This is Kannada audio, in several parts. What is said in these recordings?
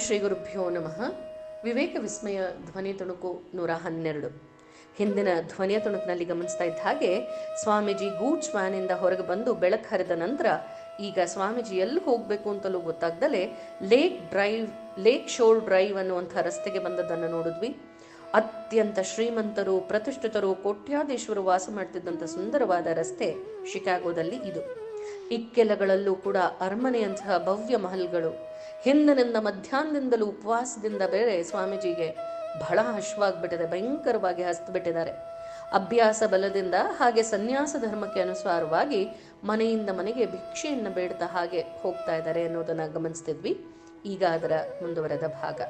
ಶ್ರೀ ಗುರುಭ್ಯೋ ನಮಃ. ವಿವೇಕ ವಿಸ್ಮಯ ಧ್ವನಿ ತುಣುಕು ನೂರ ಹನ್ನೆರಡು. ಹಿಂದಿನ ಧ್ವನಿಯ ತುಣುಕಿನಲ್ಲಿ ಗಮನಿಸ್ತಾ ಇದ್ದ ಹಾಗೆ ಸ್ವಾಮೀಜಿ ಗೂಡ್ಸ್ ವ್ಯಾನಿಂದ ಹೊರಗೆ ಬಂದು ಬೆಳಕು ಹರಿದ ನಂತರ ಈಗ ಸ್ವಾಮೀಜಿ ಎಲ್ಲಿ ಹೋಗಬೇಕು ಅಂತಲೂ ಗೊತ್ತಾಗ್ದಲೇ lake drive, lake shore drive ಅನ್ನುವಂಥ ರಸ್ತೆಗೆ ಬಂದದ್ದನ್ನು ನೋಡಿದ್ವಿ. ಅತ್ಯಂತ ಶ್ರೀಮಂತರು, ಪ್ರತಿಷ್ಠಿತರು ಕೋಟ್ಯಾಧೀಶರು ವಾಸ ಮಾಡ್ತಿದ್ದಂಥ ಸುಂದರವಾದ ರಸ್ತೆ ಶಿಕಾಗೋದಲ್ಲಿ ಇದು. ಇಕ್ಕೆಲಗಳಲ್ಲೂ ಕೂಡ ಅರಮನೆಯಂತಹ ಭವ್ಯ ಮಹಲ್ಗಳು. ಹಿಂದಿನಿಂದ ಮಧ್ಯಾಹ್ನದಿಂದಲೂ ಉಪವಾಸದಿಂದ ಬೇರೆ ಸ್ವಾಮೀಜಿಗೆ ಬಹಳ ಹಶ್ವಾಗ್ಬಿಟ್ಟಿದೆ, ಭಯಂಕರವಾಗಿ ಹಸ್ತು ಅಭ್ಯಾಸ ಬಲದಿಂದ ಹಾಗೆ ಸನ್ಯಾಸ ಧರ್ಮಕ್ಕೆ ಅನುಸಾರವಾಗಿ ಮನೆಯಿಂದ ಮನೆಗೆ ಭಿಕ್ಷೆಯನ್ನು ಬೇಡ್ತಾ ಹಾಗೆ ಹೋಗ್ತಾ ಇದ್ದಾರೆ ಅನ್ನೋದನ್ನ ಗಮನಿಸ್ತಿದ್ವಿ. ಈಗ ಅದರ ಮುಂದುವರೆದ ಭಾಗ.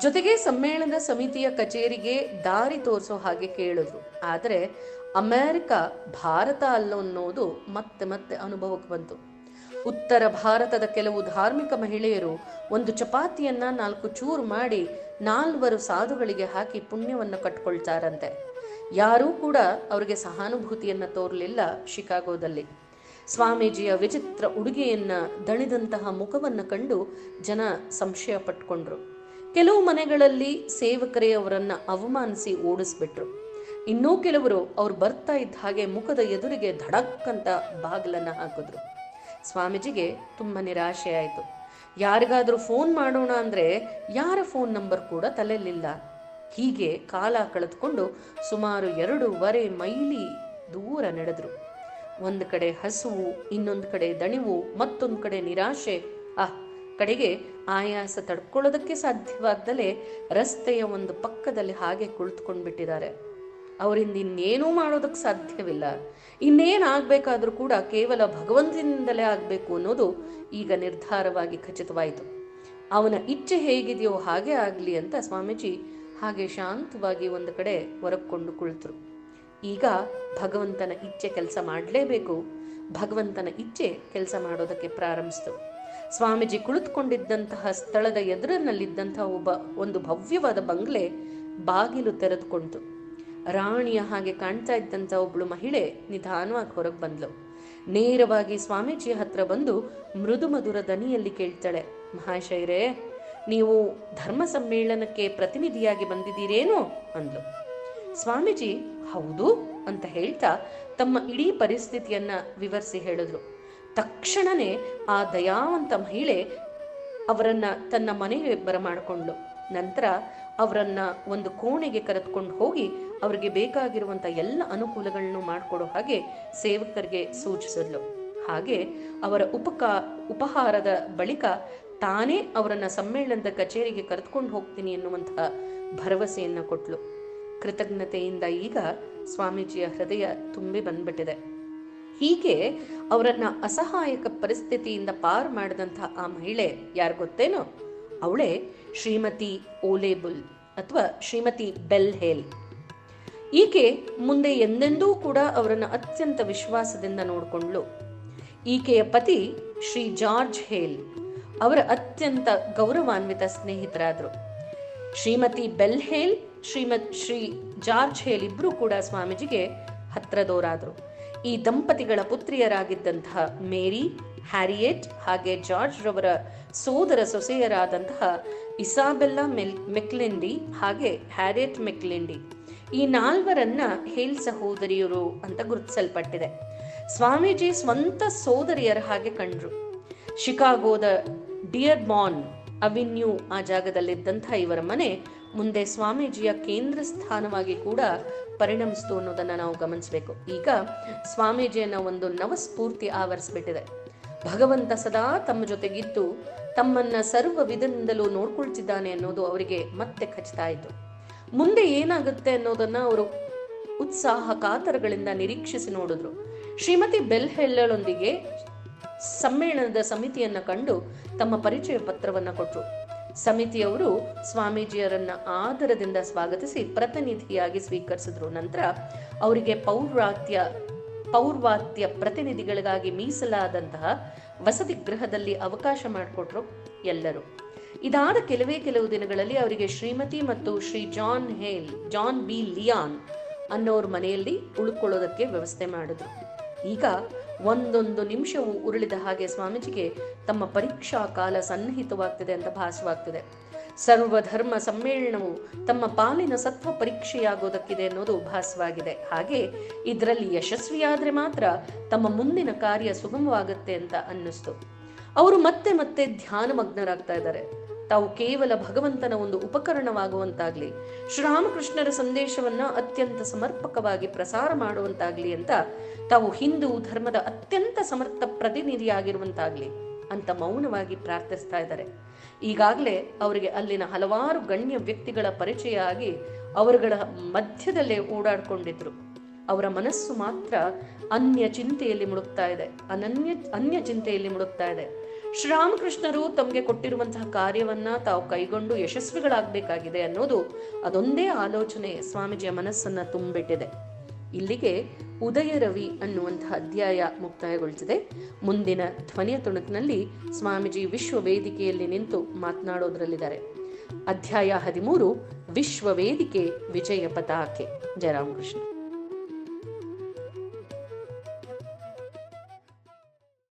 ಜೊತೆಗೆ ಸಮ್ಮೇಳನ ಸಮಿತಿಯ ಕಚೇರಿಗೆ ದಾರಿ ತೋರಿಸೋ ಹಾಗೆ ಕೇಳಿದ್ರು. ಆದರೆ ಅಮೆರಿಕ ಭಾರತ ಅಲ್ಲ ಅನ್ನೋದು ಮತ್ತೆ ಮತ್ತೆ ಅನುಭವಕ್ಕೆ ಬಂತು. ಉತ್ತರ ಭಾರತದ ಕೆಲವು ಧಾರ್ಮಿಕ ಮಹಿಳೆಯರು ಒಂದು ಚಪಾತಿಯನ್ನ ನಾಲ್ಕು ಚೂರು ಮಾಡಿ ನಾಲ್ವರು ಸಾಧುಗಳಿಗೆ ಹಾಕಿ ಪುಣ್ಯವನ್ನು ಕಟ್ಕೊಳ್ತಾರಂತೆ. ಯಾರೂ ಕೂಡ ಅವರಿಗೆ ಸಹಾನುಭೂತಿಯನ್ನ ತೋರಲಿಲ್ಲ ಶಿಕಾಗೋದಲ್ಲಿ. ಸ್ವಾಮೀಜಿಯ ವಿಚಿತ್ರ ಉಡುಗೆಯನ್ನ ದಣಿದಂತಹ ಮುಖವನ್ನು ಕಂಡು ಜನ ಸಂಶಯ ಪಟ್ಕೊಂಡ್ರು. ಕೆಲವು ಮನೆಗಳಲ್ಲಿ ಸೇವಕರೇ ಅವರನ್ನ ಅವಮಾನಿಸಿ ಓಡಿಸ್ಬಿಟ್ರು. ಇನ್ನೂ ಕೆಲವರು ಅವ್ರು ಬರ್ತಾ ಇದ್ದ ಹಾಗೆ ಮುಖದ ಎದುರಿಗೆ ಧಡಕ್ ಅಂತ ಬಾಗಿಲನ್ನ ಹಾಕಿದ್ರು. ಸ್ವಾಮೀಜಿಗೆ ತುಂಬ ನಿರಾಶೆ ಆಯಿತು. ಯಾರಿಗಾದರೂ ಫೋನ್ ಮಾಡೋಣ ಅಂದರೆ ಯಾರ ಫೋನ್ ನಂಬರ್ ಕೂಡ ತಲೆಯಲ್ಲಿಲ್ಲ. ಹೀಗೆ ಕಾಲ ಕಳೆದುಕೊಂಡು ಸುಮಾರು ಎರಡೂವರೆ ಮೈಲಿ ದೂರ ನಡೆದ್ರು. ಒಂದು ಕಡೆ ಹಸುವು, ಇನ್ನೊಂದು ಕಡೆ ದಣಿವು, ಮತ್ತೊಂದು ಕಡೆ ನಿರಾಶೆ. ಆಹ್ ಕಡೆಗೆ ಆಯಾಸ ತಡ್ಕೊಳ್ಳೋದಕ್ಕೆ ಸಾಧ್ಯವಾಗ್ದಲೇ ರಸ್ತೆಯ ಒಂದು ಪಕ್ಕದಲ್ಲಿ ಹಾಗೆ ಕುಳಿತುಕೊಂಡು ಬಿಟ್ಟಿದ್ದಾರೆ ಅವರಿಂದ ಇನ್ನೇನೂ ಮಾಡೋದಕ್ಕೆ ಸಾಧ್ಯವಿಲ್ಲ. ಇನ್ನೇನು ಆಗಬೇಕಾದ್ರೂ ಕೂಡ ಕೇವಲ ಭಗವಂತನಿಂದಲೇ ಆಗಬೇಕು ಅನ್ನೋದು ಈಗ ನಿರ್ಧಾರವಾಗಿ ಖಚಿತವಾಯಿತು. ಅವನ ಇಚ್ಛೆ ಹೇಗಿದೆಯೋ ಹಾಗೆ ಆಗಲಿ ಅಂತ ಸ್ವಾಮೀಜಿ ಹಾಗೆ ಶಾಂತವಾಗಿ ಒಂದು ಕಡೆ ಹೊರಕೊಂಡು ಕುಳಿತರು. ಈಗ ಭಗವಂತನ ಇಚ್ಛೆ ಕೆಲಸ ಮಾಡಲೇಬೇಕು. ಭಗವಂತನ ಇಚ್ಛೆ ಕೆಲಸ ಮಾಡೋದಕ್ಕೆ ಪ್ರಾರಂಭಿಸಿತು. ಸ್ವಾಮೀಜಿ ಕುಳಿತುಕೊಂಡಿದ್ದಂತಹ ಸ್ಥಳದ ಎದುರಿನಲ್ಲಿದ್ದಂತಹ ಒಬ್ಬ ಒಂದು ಭವ್ಯವಾದ ಬಂಗ್ಲೆ ಬಾಗಿಲು ತೆರೆದುಕೊಂಡಿತು ರಾಣಿಯ ಹಾಗೆ ಕಾಣ್ತಾ ಇದ್ದಂಥ ಒಬ್ಬಳು ಮಹಿಳೆ ನಿಧಾನವಾಗಿ ಹೊರಗೆ ಬಂದ್ಲು. ನೇರವಾಗಿ ಸ್ವಾಮೀಜಿ ಹತ್ರ ಬಂದು ಮೃದು ಮಧುರ ದನಿಯಲ್ಲಿ ಕೇಳ್ತಾಳೆ ಮಹಾಶಯರೇ ನೀವು ಧರ್ಮ ಸಮ್ಮೇಳನಕ್ಕೆ ಪ್ರತಿನಿಧಿಯಾಗಿ ಬಂದಿದ್ದೀರೇನೋ? ಅಂದ್ಲು. ಸ್ವಾಮೀಜಿ, ಹೌದು ಅಂತ ಹೇಳ್ತಾ ತಮ್ಮ ಇಡೀ ಪರಿಸ್ಥಿತಿಯನ್ನ ವಿವರಿಸಿ ಹೇಳಿದ್ರು. ತಕ್ಷಣನೇ ಆ ದಯಾವಂತ ಮಹಿಳೆ ಅವರನ್ನು ತನ್ನ ಮನೆಗೆ ಬರಮಾಡಿಕೊಂಡು ನಂತರ ಅವರನ್ನ ಒಂದು ಕೋಣೆಗೆ ಕರೆದುಕೊಂಡು ಹೋಗಿ ಅವರಿಗೆ ಬೇಕಾಗಿರುವಂಥ ಎಲ್ಲ ಅನುಕೂಲಗಳನ್ನು ಮಾಡಿಕೊಡೋ ಹಾಗೆ ಸೇವಕರಿಗೆ ಸೂಚಿಸಿದ್ಲು ಹಾಗೆ ಅವರ ಉಪಕಾ, ಉಪಹಾರದ ಬಳಿಕ ತಾನೇ ಅವರನ್ನ ಸಮ್ಮೇಳನದ ಕಚೇರಿಗೆ ಕರೆದುಕೊಂಡು ಹೋಗ್ತೀನಿ ಎನ್ನುವಂತಹ ಭರವಸೆಯನ್ನು ಕೊಟ್ಲು ಕೃತಜ್ಞತೆಯಿಂದ ಈಗ ಸ್ವಾಮೀಜಿಯ ಹೃದಯ ತುಂಬಿ ಬಂದ್ಬಿಟ್ಟಿದೆ. ಹೀಗೆ ಅವರನ್ನ ಅಸಹಾಯಕ ಪರಿಸ್ಥಿತಿಯಿಂದ ಪಾರು ಮಾಡಿದಂತಹ ಆ ಮಹಿಳೆ ಯಾರು ಗೊತ್ತೇನೋ? ಅವಳೇ ಶ್ರೀಮತಿ ಓಲೇಬುಲ್ ಅಥವಾ ಶ್ರೀಮತಿ ಬೆಲ್ ಹೇಲ್. ಈಕೆ ಮುಂದೆ ಎಂದೆಂದೂ ಕೂಡ ಅವರನ್ನು ಅತ್ಯಂತ ವಿಶ್ವಾಸದಿಂದ ನೋಡಿಕೊಂಡ್ಳು. ಈಕೆಯ ಪತಿ ಶ್ರೀ ಜಾರ್ಜ್ ಹೇಲ್. ಅವರ ಅತ್ಯಂತ ಗೌರವಾನ್ವಿತ ಸ್ನೇಹಿತರಾದರು. ಶ್ರೀಮತಿ ಬೆಲ್ ಹೇಲ್, ಶ್ರೀಮತ್ ಶ್ರೀ ಜಾರ್ಜ್ ಹೇಲ್ ಇಬ್ಬರು ಕೂಡ ಸ್ವಾಮೀಜಿಗೆ ಹತ್ರದವರಾದರು. ಈ ದಂಪತಿಗಳ ಪುತ್ರಿಯರಾಗಿದ್ದಂತಹ ಮೇರಿ, ಹ್ಯಾರಿಯೆಟ್ ಹಾಗೆ ಜಾರ್ಜ್ ರವರ ಸೋದರ ಸೊಸೆಯರಾದಂತಹ ಇಸಾಬೆಲ್ಲಾ ಮೆಲ್, ಮೆಕ್ಲಿಂಡಿ ಹಾಗೆ ಹ್ಯಾರಿಯೆಟ್ ಮೆಕ್ಲೆಂಡಿ. ಈ ನಾಲ್ವರನ್ನ ಹೇಲ್ ಸಹೋದರಿಯರು ಅಂತ ಗುರುತಿಸಲ್ಪಟ್ಟಿದೆ. ಸ್ವಾಮೀಜಿ ಸ್ವಂತ ಸೋದರಿಯರ ಹಾಗೆ ಕಂಡ್ರು. ಶಿಕಾಗೋದ ಡಿಯರ್ ಬಾನ್ ಅವಿನ್ಯೂ ಆ ಜಾಗದಲ್ಲಿದ್ದಂಥ ಇವರ ಮನೆ ಮುಂದೆ ಸ್ವಾಮೀಜಿಯ ಕೇಂದ್ರ ಸ್ಥಾನವಾಗಿ ಕೂಡ ಪರಿಣಮಿಸ್ತು ಅನ್ನೋದನ್ನ ನಾವು ಗಮನಿಸಬೇಕು. ಈಗ ಸ್ವಾಮೀಜಿಯನ್ನ ಒಂದು ನವಸ್ಫೂರ್ತಿ ಆವರಿಸ್ಬಿಟ್ಟಿದೆ. ಭಗವಂತ ಸದಾ ತಮ್ಮ ಜೊತೆಗಿದ್ದು, ತಮ್ಮನ್ನ ಸರ್ವ ವಿಧದಿಂದಲೂ ನೋಡ್ಕೊಳ್ತಿದ್ದಾನೆ ಅನ್ನೋದು ಅವರಿಗೆ ಮತ್ತೆ ಖಚಿತ ಆಯಿತು. ಮುಂದೆ ಏನಾಗುತ್ತೆ ಅನ್ನೋದನ್ನ ಅವರು ಉತ್ಸಾಹ ಕಾತರಗಳಿಂದ ನಿರೀಕ್ಷಿಸಿ ನೋಡಿದ್ರು. ಶ್ರೀಮತಿ ಬೆಲ್ ಹೆಲ್ಲಳೊಂದಿಗೆ ಸಮ್ಮೇಳನದ ಸಮಿತಿಯನ್ನ ಕಂಡು ತಮ್ಮ ಪರಿಚಯ ಪತ್ರವನ್ನ ಕೊಟ್ಟರು ಸಮಿತಿಯವರು ಸ್ವಾಮೀಜಿಯರನ್ನ ಆದರದಿಂದ ಸ್ವಾಗತಿಸಿ ಪ್ರತಿನಿಧಿಯಾಗಿ ಸ್ವೀಕರಿಸಿದ್ರು. ನಂತರ ಅವರಿಗೆ ಪೌರ್ವಾತ್ಯ ಪೌರ್ವಾತ್ಯ ಪ್ರತಿನಿಧಿಗಳಿಗಾಗಿ ಮೀಸಲಾದಂತಹ ವಸತಿ ಗೃಹದಲ್ಲಿ ಅವಕಾಶ ಮಾಡಿಕೊಟ್ರು ಎಲ್ಲರೂ. ಇದಾದ ಕೆಲವೇ ಕೆಲವು ದಿನಗಳಲ್ಲಿ ಅವರಿಗೆ ಶ್ರೀಮತಿ ಮತ್ತು Shri John Hale, John B Leon ಅನ್ನೋರ್ ಮನೆಯಲ್ಲಿ ಉಳ್ಕೊಳ್ಳೋದಕ್ಕೆ ವ್ಯವಸ್ಥೆ ಮಾಡಿದ್ರು. ಈಗ ಒಂದೊಂದು ನಿಮಿಷವೂ ಉರುಳಿದ ಹಾಗೆ ಸ್ವಾಮೀಜಿಗೆ ತಮ್ಮ ಪರೀಕ್ಷಾ ಕಾಲ ಸನ್ನಿಹಿತವಾಗ್ತಿದೆ ಅಂತ ಭಾಸವಾಗ್ತಿದೆ. ಸರ್ವಧರ್ಮ ಸಮ್ಮೇಳನವು ತಮ್ಮ ಪಾಲಿನ ಸತ್ವ ಪರೀಕ್ಷೆಯಾಗೋದಕ್ಕಿದೆ ಅನ್ನೋದು ಭಾಸವಾಗಿದೆ. ಹಾಗೆ ಇದರಲ್ಲಿ ಯಶಸ್ವಿಯಾದ್ರೆ ಮಾತ್ರ ತಮ್ಮ ಮುಂದಿನ ಕಾರ್ಯ ಸುಗಮವಾಗುತ್ತೆ ಅಂತ ಅನ್ನಿಸ್ತು. ಅವರು ಮತ್ತೆ ಮತ್ತೆ ಧ್ಯಾನಮಗ್ನರಾಗ್ತಾ ಇದ್ದಾರೆ. ತಾವು ಕೇವಲ ಭಗವಂತನ ಒಂದು ಉಪಕರಣವಾಗುವಂತಾಗ್ಲಿ, ಶ್ರೀರಾಮಕೃಷ್ಣರ ಸಂದೇಶವನ್ನ ಅತ್ಯಂತ ಸಮರ್ಪಕವಾಗಿ ಪ್ರಸಾರ ಮಾಡುವಂತಾಗ್ಲಿ ಅಂತ ತಾವು ಹಿಂದೂ ಧರ್ಮದ ಅತ್ಯಂತ ಸಮರ್ಥ ಪ್ರತಿನಿಧಿಯಾಗಿರುವಂತಾಗ್ಲಿ ಅಂತ ಮೌನವಾಗಿ ಪ್ರಾರ್ಥಿಸ್ತಾ ಇದ್ದಾರೆ. ಈಗಾಗಲೇ ಅವರಿಗೆ ಅಲ್ಲಿನ ಹಲವಾರು ಗಣ್ಯ ವ್ಯಕ್ತಿಗಳ ಪರಿಚಯ ಆಗಿ ಅವರುಗಳ ಮಧ್ಯದಲ್ಲೇ ಓಡಾಡ್ಕೊಂಡಿದ್ರು. ಅವರ ಮನಸ್ಸು ಮಾತ್ರ ಅನ್ಯ ಚಿಂತೆಯಲ್ಲಿ ಮುಳುಗ್ತಾ ಇದೆ. ಅನನ್ಯ ಅನ್ಯ ಚಿಂತೆಯಲ್ಲಿ ಮುಳುಗ್ತಾ ಇದೆ. ಶ್ರೀರಾಮಕೃಷ್ಣರು ತಮಗೆ ಕೊಟ್ಟಿರುವಂತಹ ಕಾರ್ಯವನ್ನ ತಾವು ಕೈಗೊಂಡು ಯಶಸ್ವಿಗಳಾಗಬೇಕಾಗಿದೆ ಅನ್ನೋದು ಅದೊಂದೇ ಆಲೋಚನೆ ಸ್ವಾಮೀಜಿಯ ಮನಸ್ಸನ್ನ ತುಂಬಿಟ್ಟಿದೆ. ಇಲ್ಲಿಗೆ ಉದಯ ರವಿ ಅನ್ನುವಂತಹ ಅಧ್ಯಾಯ ಮುಕ್ತಾಯಗೊಳಿಸಿದೆ ಮುಂದಿನ ಧ್ವನಿಯ ತುಣುಕಿನಲ್ಲಿ ಸ್ವಾಮೀಜಿ ವಿಶ್ವ ವೇದಿಕೆಯಲ್ಲಿ ನಿಂತು ಮಾತನಾಡೋದ್ರಲ್ಲಿದ್ದಾರೆ. ಅಧ್ಯಾಯ ಹದಿಮೂರು, ವಿಶ್ವ ವೇದಿಕೆ ವಿಜಯ ಪತಾಕೆ. ಜಯರಾಮಕೃಷ್ಣ